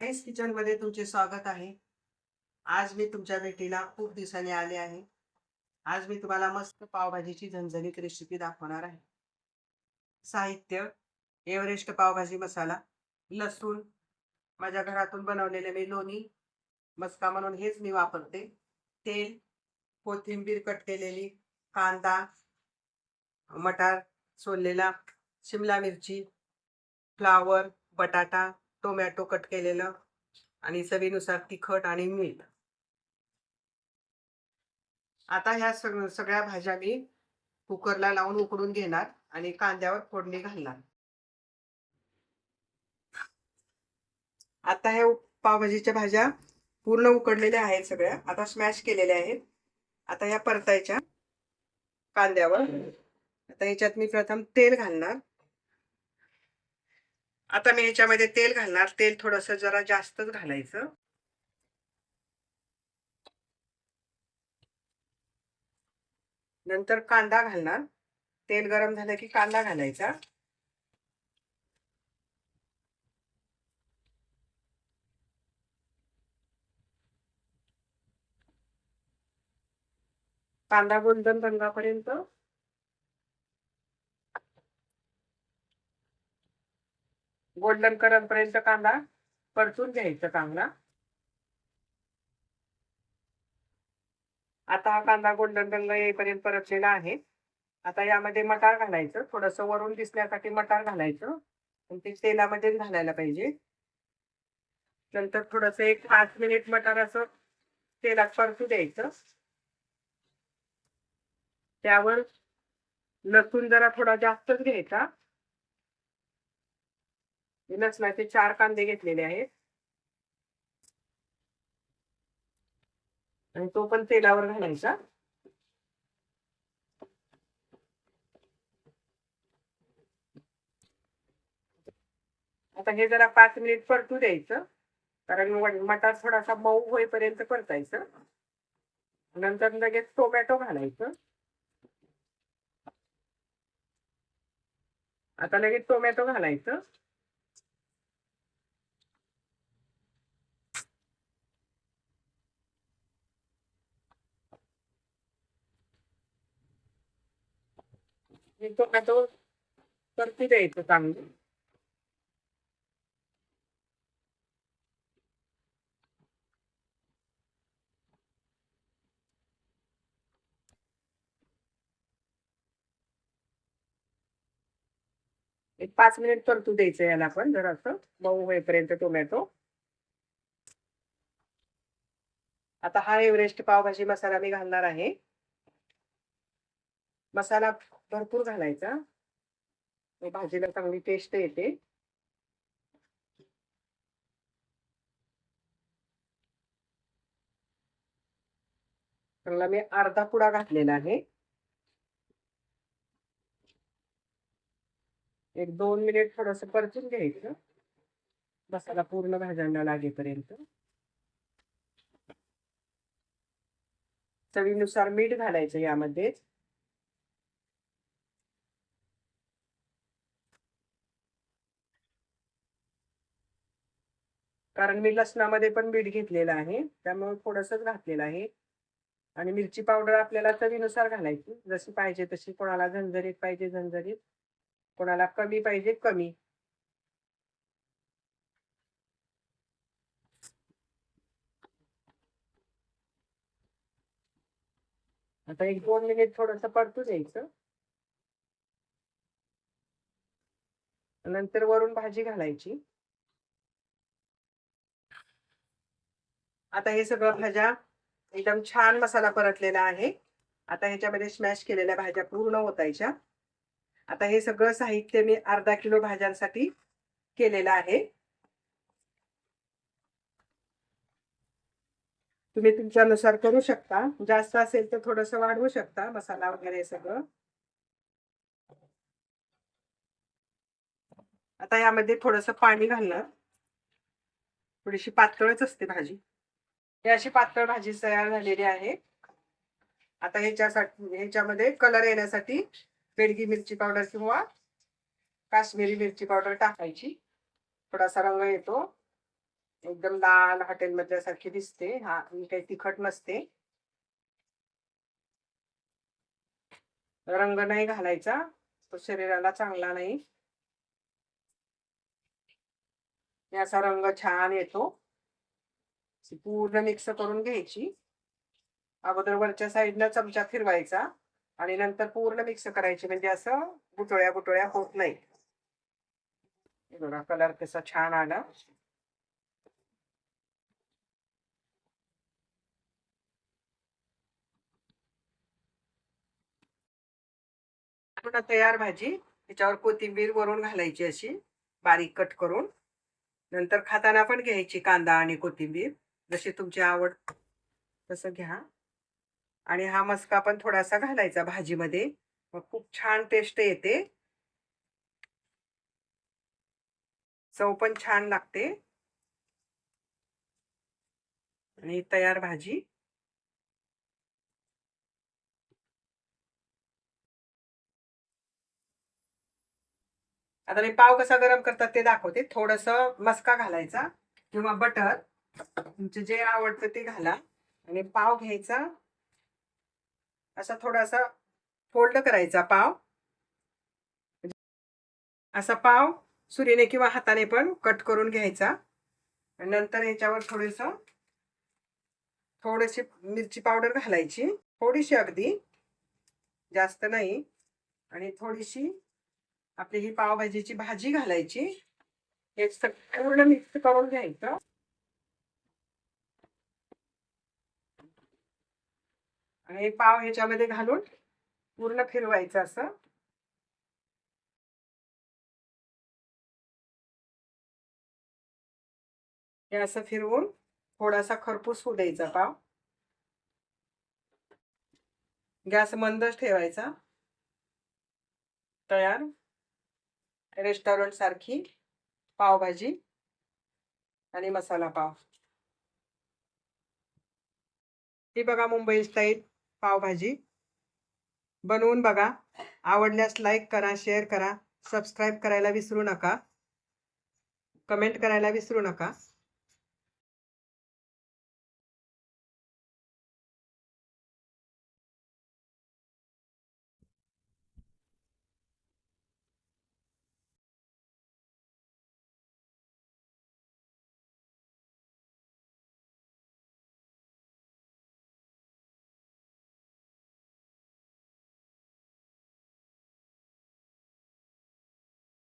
S किचनमध्ये तुमचे स्वागत आहे. आज मी तुमच्या भेटीला खूप दिवसांनी आले आहे. आज मी तुम्हाला मस्त पावभाजीची झणझणीत रेसिपी दाखवणार आहे. साहित्य एव्हरेस्ट पावभाजी मसाला लसूण माझ्या घरातून बनवलेले मी लोणी मस्का म्हणून हेच मी वापरते. तेल कोथिंबीर कट केलेली कांदा मटार सोललेला शिमला मिरची फ्लावर बटाटा टोमॅटो कट केलेलं आणि चवीनुसार तिखट आणि मीठ. आता ह्या सग सगळ्या भाज्या मी कुकरला लावून उकडून घेणार आणि कांद्यावर फोडणी घालणार. आता ह्या पावभाजीच्या भाज्या पूर्ण उकडलेल्या आहेत सगळ्या. आता स्मॅश केलेल्या आहेत. आता ह्या परतायच्या कांद्यावर. आता ह्याच्यात मी प्रथम तेल घालणार. आता मी ह्याच्यामध्ये तेल घालणार. तेल थोडस जरा जास्तच घालायचं. नंतर कांदा घालणार. तेल गरम झालं की कांदा घालायचा. कांदा गोल्डन रंगापर्यंत. गोल्डन कलर पर्यंत कांदा परतून घ्यायचा चांगला. आता हा कांदा गोल्डन रंग येईपर्यंत परतलेला आहे. आता यामध्ये मटार घालायचं थोडस वरून दिसण्यासाठी मटार घालायचं. आणि ते तेलामध्येच घालायला पाहिजे. नंतर थोडस एक पाच मिनिट मटार असं तेलात परतू द्यायचं. त्यावर लसूण जरा थोडा जास्तच घ्यायचा. लसणाचे चार कांदे घेतलेले आहेत. आणि तो पण तेलावर घालायचा. आता हे जरा पाच मिनिट परतू द्यायचं. कारण मटार थोडासा मऊ होईपर्यंत परतायचं. नंतर लगेच टोमॅटो घालायचं. आता लगेच टोमॅटो घालायचं. टोमॅटो परती द्यायचं चांगलं. एक पाच मिनिट परतू द्यायचं याला पण जर असं मऊ होईपर्यंत टोमॅटो आता हा एव्हरेस्ट पावभाजी मसाला मी घालणार आहे. मसाला भरपूर घालायचा. भाजीला चांगली टेस्ट येते. चांगला मी अर्धा पुडा घातलेला आहे. एक दोन मिनिट थोडस परतून घ्यायचं. मसाला पूर्ण भाज्यांना लागेपर्यंत. चवीनुसार मीठ घालायचं यामध्ये कारण मी लसणामध्ये पण मीठ घेतलेलं आहे त्यामुळे थोडसच घातलेलं आहे. आणि मिरची पावडर आपल्याला चवीनुसार घालायची जशी पाहिजे तशी. कोणाला झंझरीत पाहिजे झंझरीत कोणाला कमी पाहिजे कमी. आता एक दोन मिनिट थोडस परतू द्यायचं. नंतर वरून भाजी घालायची. आता हे सगळं भाज्या एकदम छान मसाला परतलेला आहे. आता ह्याच्यामध्ये स्मॅश केलेल्या भाज्या पूर्ण होतायच्या आता हे सगळं साहित्य मी अर्धा किलो भाज्यांसाठी केलेलं आहे. तुम्ही तुमच्यानुसार करू शकता. जास्त असेल तर थोडस वाढवू शकता मसाला वगैरे सगळं. आता यामध्ये थोडस पाणी घालणार थोडीशी पातळच असते भाजी. ही अशी पातळ भाजी तयार झालेली आहे. आता ह्याच्यासाठी ह्याच्यामध्ये कलर येण्यासाठी बेडगी मिरची पावडर किंवा काश्मीरी मिरची पावडर टाकायची. थोडासा रंग येतो. एकदम लाल हॉटेलमधल्या सारखी दिसते. हा काही तिखट नसते. रंग नाही घालायचा. तो शरीराला चांगला नाही. याचा रंग छान येतो. पूर्ण मिक्स करून घ्यायची. अगोदर वरच्या साईडला चमचा फिरवायचा आणि नंतर पूर्ण मिक्स करायची. म्हणजे असं गुटोळ्या गुटोळ्या होत नाही. बघा कलर कसा छान आला. तयार भाजी त्याच्यावर कोथिंबीर वरून घालायची अशी बारीक कट करून. नंतर खाताना पण घ्यायची कांदा आणि कोथिंबीर. जशी तुमची आवड तसं घ्या. आणि हा मस्का पण थोडासा घालायचा भाजीमध्ये. मग खूप छान टेस्ट येते. चव पण छान लागते. आणि तयार भाजी. आता मी पाव कसा गरम करतात ते दाखवते. थोडस मस्का घालायचा किंवा बटर. तुमचं जे आवडतं ते घाला आणि पाव घ्यायचा. असा थोडासा फोल्ड करायचा पाव. असा पाव सुरीने किंवा हाताने पण कट करून घ्यायचा. नंतर याच्यावर थोडस थोडीशी मिरची पावडर घालायची. थोडीशी अगदी जास्त नाही. आणि थोडीशी आपली ही पावभाजीची भाजी घालायची. हे पूर्ण मिक्स करून घ्यायचं. हे पाव ह्याच्यामध्ये घालून पूर्ण फिरवायचं असं. हे असं फिरवून थोडासा खरपूस होऊ द्यायचा पाव. गॅस मंदच ठेवायचा. तयार. रेस्टॉरंट सारखी पावभाजी आणि मसाला पाव. ही बघा मुंबई स्टाईल पावभाजी. बनवून बघा. आवडल्यास लाईक करा शेअर करा सबस्क्राईब करायला विसरू नका. कमेंट करायला विसरू नका.